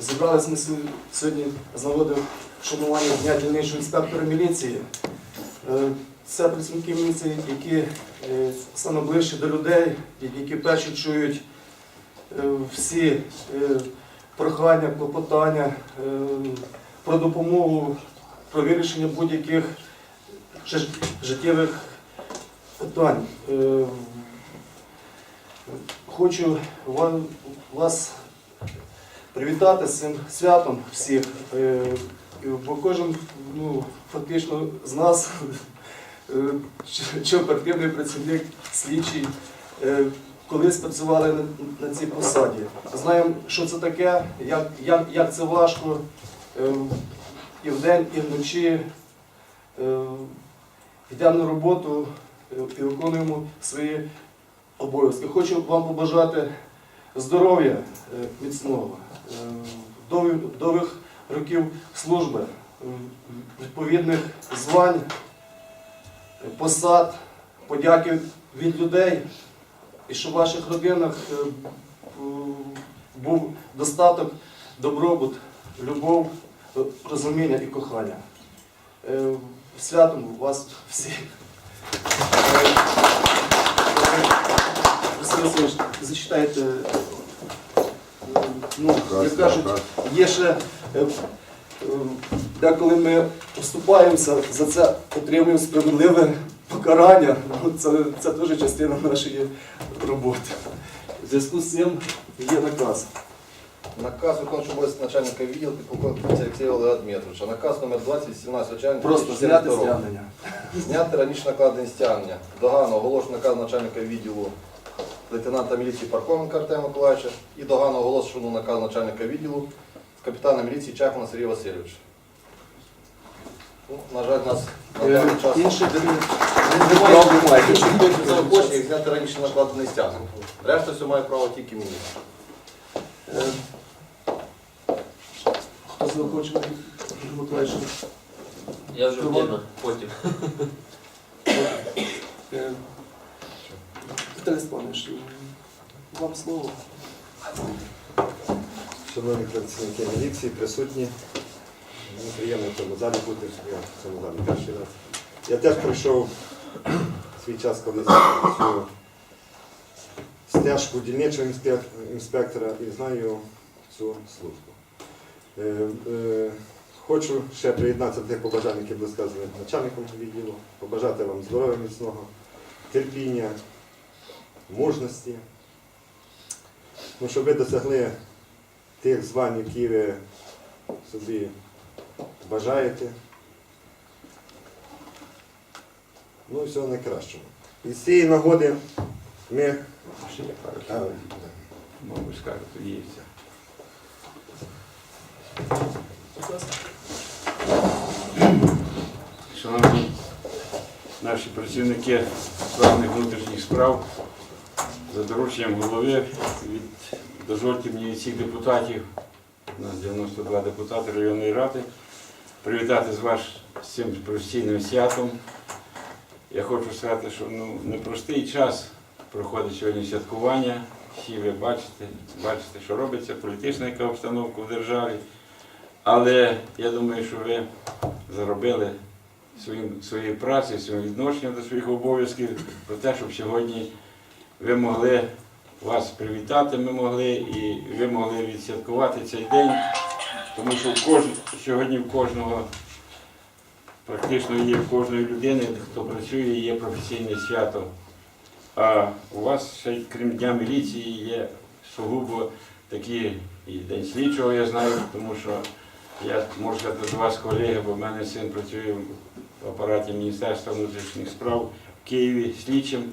Зібралися ми сьогодні- з нагоди шанування Дня дільничого інспектора міліції. Е, Це працівники міліції, які е, саме ближче до людей, які перші чують е, всі прохання, клопотання про допомогу, про вирішення будь-яких життєвих питань. Хочу ва- вас привітати з цим святом всіх. Е, Бо кожен ну, фактично з нас, е, чи- оперативний працівник, слідчий, е, колись працювали на, цій посаді. Знаємо, що це таке, як, як, як це важко і вдень, і вночі. Йдемо на роботу і виконуємо свої обов'язки. Хочу вам побажати здоров'я е, міцного, е, довгих, років служби, е, відповідних звань, посад, подяки від людей, і щоб в ваших родинах був достаток, добробут, любов, розуміння і кохання. Святом вас всіх. Василь Васильович, зачитайте. е, Ну, як кажуть, є ще е, е, деколи ми вступаємося, за це отримуємо справедливе покарання. Ну, Це, це теж частина нашої роботи. В зв'язку з цим є наказ. Наказ виконуючого обов'язки начальника відділу підполковника Олексія Олега Дмитровича. Наказ номер 20 від 17 червня Просто зняти стягнення. Зняти раніше накладені стягнення. Догано оголошено наказ начальника відділу лейтенанта міліції Пархоменка Артема Миколаївича і догано оголошено наказ начальника відділу з капітана міліції Чахмана Сергія Васильовича. Ну, на жаль, нас на даний Е, час немає інших заохочень, як зняти раніше накладений стягнення. Решта все має право тільки міністр. Е, Хто заохочений? Ігор Миколаївич? Я вже вдома, потім. Віталій Степанович, вам слово. Шановні працівники міліції, присутні. Мені приємно в цьому залі бути, я в цьому залі перший раз. Я теж пройшов свій час колись цю стежку дільничого інспектора і знаю цю службу. Е, е, Хочу ще приєднатися до тих побажань, які були сказані начальником відділу, побажати вам здоров'я міцного, терпіння, мужності, ну, щоб ви досягли тих звань, які ви собі бажаєте. Ну і всього найкращого. І з цієї нагоди ми. Ще є пару Мабуть, скажу, то є все. Шановні наші працівники справних внутрішніх справ, за дорученням голови, від, дозвольте мені всіх депутатів, у нас 92 депутати районної ради, привітати з вас з цим професійним святом. Я хочу сказати, що ну, непростий час проходить сьогодні святкування. Всі ви бачите, бачите, що робиться, політична яка обстановка в державі. Але я думаю, що ви заробили своїм, своєю працею, своїм відношенням до своїх обов'язків, про те, щоб сьогодні ви могли вас привітати, ми могли, і ви могли відсвяткувати цей день, тому що кож... сьогодні в кожного, практично є в кожної людини, хто працює, є професійне свято. А у вас ще крім Дня міліції є сугубо такі і День слідчого, я знаю, тому що я можу сказати до вас, колеги, бо в мене син працює в апараті Міністерства внутрішніх справ в Києві слідчим.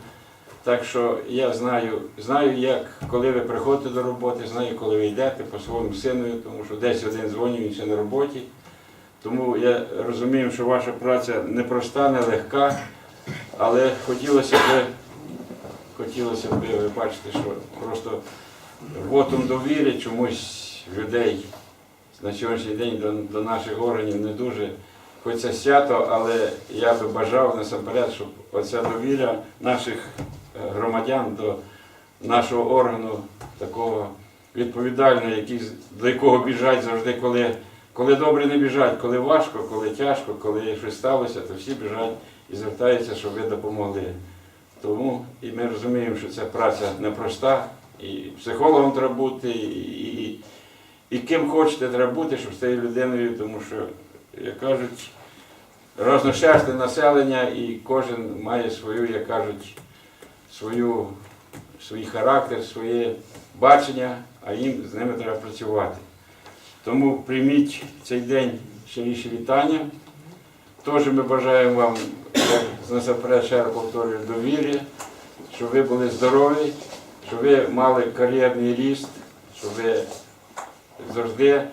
Так що я знаю, знаю, як коли ви приходите до роботи, знаю, коли ви йдете по своєму сину, тому що десь один дзвонив, він ще на роботі. Тому я розумію, що ваша праця непроста, нелегка, але хотілося б, хотілося б, ви бачите, що просто вотом довіри чомусь людей на сьогоднішній день до, до наших органів не дуже. Хоч це свято, але я би бажав насамперед, щоб оця довіра наших громадян до нашого органу такого відповідальний, який, до якого біжать завжди, коли, коли добре не біжать, коли важко, коли тяжко, коли щось сталося, то всі біжать і звертаються, щоб ви допомогли. Тому і ми розуміємо, що ця праця непроста, і психологом треба бути, і, і, і ким хочете треба бути, щоб з людиною, тому що, як кажуть, розношерстне населення, і кожен має свою, як кажуть, свою, свій характер, своє бачення, а їм з ними треба працювати. Тому прийміть цей день щиріші вітання. Теж ми бажаємо вам, як насамперед ще повторюю, довіри, щоб ви були здорові, щоб ви мали кар'єрний ріст, щоб ви завжди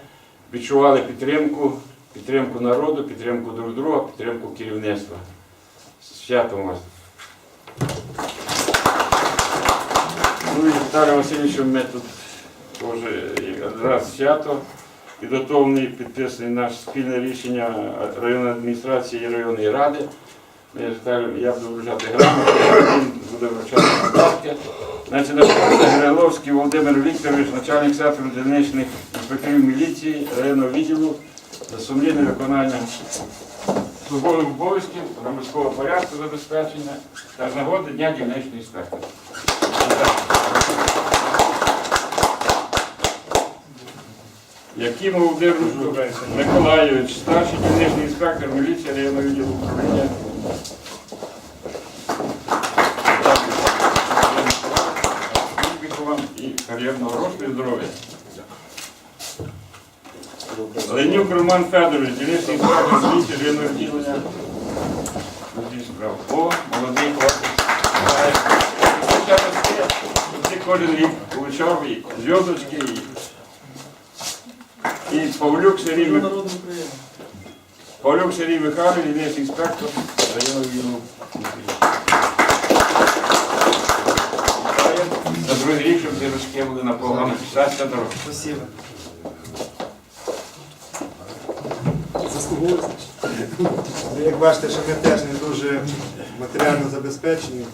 відчували підтримку, підтримку народу, підтримку друг друга, підтримку керівництва. Святом вас! І Віталію Васильовичу, ми тут теж раз свято. Підготовлений, підписаний наше спільне рішення районної адміністрації і районної ради. Віталієм- Я буду вручати грамоти, він буде вручати надбавки. Значить, Гриловський Володимир Вікторович, начальник сектору дільничних інспекторів міліції районного відділу за сумлінне виконання службових обов'язків, громадського порядку забезпечення та з нагоди Дня дільничного інспектора. Яким Володимир Миколайович, старший дільничний інспектор міліції районного відділу управління. Вам і кар'єрного росту і здоров'я. Ленюк Роман Федорович, дільничний інспектор міліції районного відділення. О, молодий хлопець. Кожен рік получав і зв'язочки, і і Павлюк Сергій Мих- Народ України. Павлюк Сергій Михайлович, дільничний інспектор районного відділу. За другий рік, щоб ці рожки були наповнені. Щастя, дорога. Спасибо. Заслуговується. Ви як бачите, що ми теж не дуже матеріально забезпечені.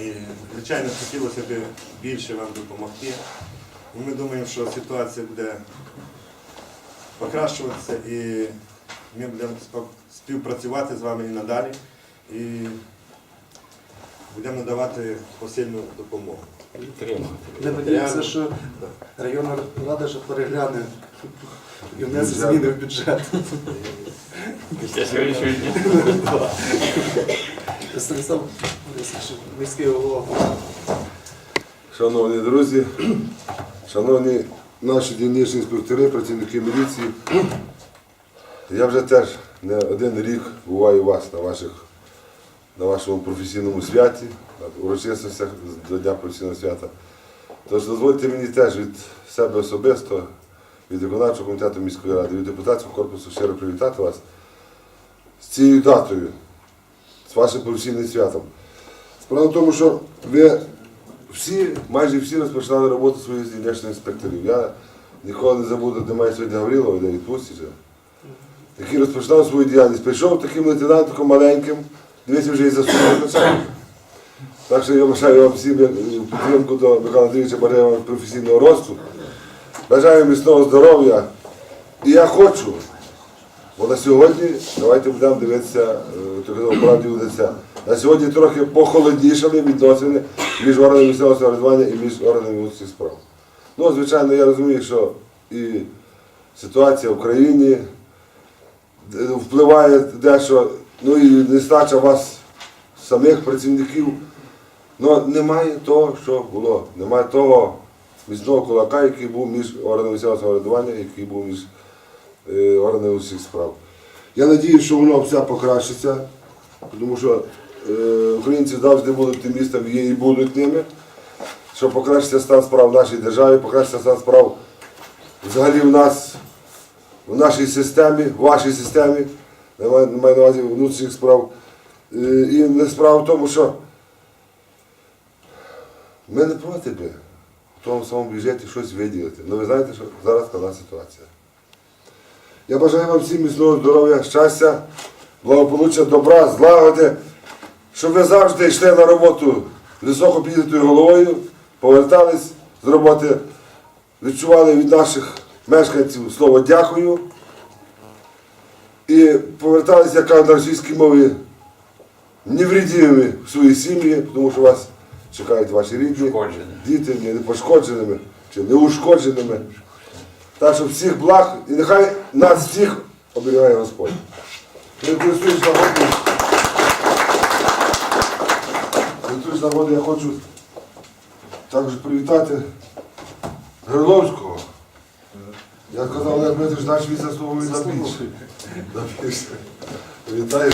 І, звичайно, хотілося б більше вам допомогти. І Ми думаємо, що ситуація буде покращуватися і ми будемо співпрацювати з вами і надалі. І будемо надавати посильну допомогу. Ми надіємося, що районна рада ще перегляне і внесе зміни в бюджет. Станіслав Борисович, міський голова. Шановні друзі, шановні наші дільничні інспектори, працівники міліції, я вже теж не один рік буваю у вас на, ваших, на вашому професійному святі, на урочистостях до Дня професійного свята. Тож дозвольте мені теж від себе особисто, від виконавчого комітету міської ради, від депутатського корпусу щиро привітати вас з цією датою, з вашим професійним святом. Справа в тому, що ви всі, майже всі розпочинали роботу своїх дільничних інспекторів. Я ніколи не забуду, де має сьогодні Гаврилова, де відпустці який розпочинав свою діяльність. Прийшов таким лейтенантом маленьким, дивіться вже і заступник начальника. Так що я бажаю вам всім підтримку до Михайла Андрійовича бажаю вам професійного росту. Бажаю міцного здоров'я. І я хочу, бо на сьогодні давайте будемо дивитися е, трохи правді в. На сьогодні трохи похолоднішали відносини між органами місцевого самоврядування і між органами внутрішніх справ. Ну, звичайно, я розумію, що і ситуація в країні е, впливає дещо, ну і нестача вас, самих працівників. Ну, немає того, що було. Немає того міцного кулака, який був між органами місцевого самоврядування, який був між е, органами усіх справ. Я надіюся, що воно все покращиться, тому що українці завжди були оптимістами, є і будуть ними, що покращиться стан справ в нашій державі, покращиться стан справ взагалі в нас, в нашій системі, в вашій системі, я маю на увазі внутрішніх справ. Е, І не справа в тому, що ми не проти би в тому самому бюджеті щось виділити. Ну ви знаєте, що зараз така ситуація. Я бажаю вам всім міцного здоров'я, щастя, благополуччя, добра, злагоди, щоб ви завжди йшли на роботу високо піднятою головою, повертались з роботи відчували від наших мешканців слово дякую і поверталися, як на російській мові, невредимими в свої сім'ї, тому що вас чекають ваші рідні, діти не пошкодженими чи неушкодженими. Так що всіх благ і нехай нас всіх оберігає Господь. Не користуюсь нагодою. Користуюсь я хочу також привітати Гриловського. Я казав, Олег Дмитрович, наш він заслуговує на більше. Вітаю.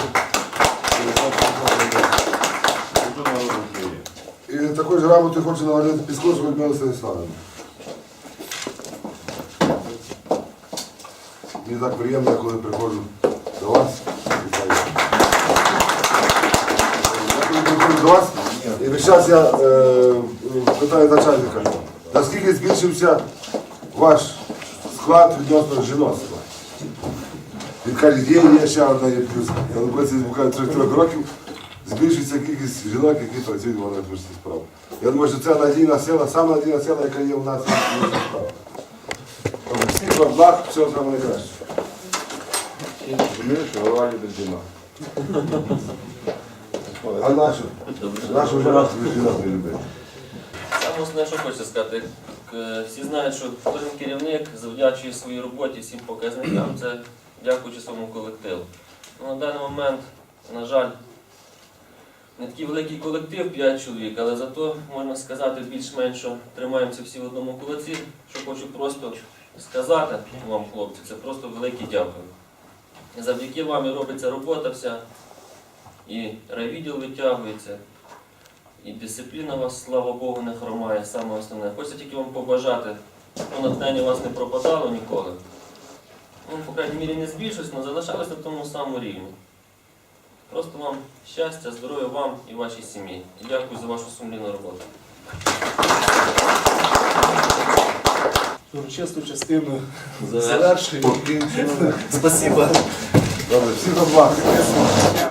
І також грамоти хочу навалити Пісковську Людмилу Станіславівну. Мені так приємно, коли приходжу до вас. Вітаю. До вас, і весь я е, питаю начальника, наскільки збільшився ваш склад відносно жіноцтва? Він каже, є, є ще одна є плюс. Я протязі буквально 3 років збільшується кількість жінок, які працюють в органах внутрішніх справ. Я думаю, що це надійна сила, сама надійна сила, яка є у нас в справах. Всіх вам благ, всього самого найкращого. Розумієш, що голова любить жінок. А нашу? Нашу жінок жінок не. Саме основне, що хочу сказати, всі знають, що кожен керівник завдячує своїй роботі всім показникам, це дякуючи своєму колективу. Ну, на даний момент, на жаль, не такий великий колектив, 5 чоловік, але зато можна сказати більш-менш, тримаємося всі в одному кулаці. Що хочу просто сказати вам, хлопці, це просто велике дякую. Завдяки вам і робиться робота вся, і райвідділ витягується. І дисципліна у вас, слава Богу, не хромає, саме основне. Хочеться тільки вам побажати, ну, натхнення у вас не пропадало ніколи. Ну, по крайній мірі, не збільшилось, але залишалось на тому самому рівні. Просто вам щастя, здоров'я вам і вашій сім'ї. І дякую за вашу сумлінну роботу. Урочисту частину Завершую. Спасибо. Добре, вам благ.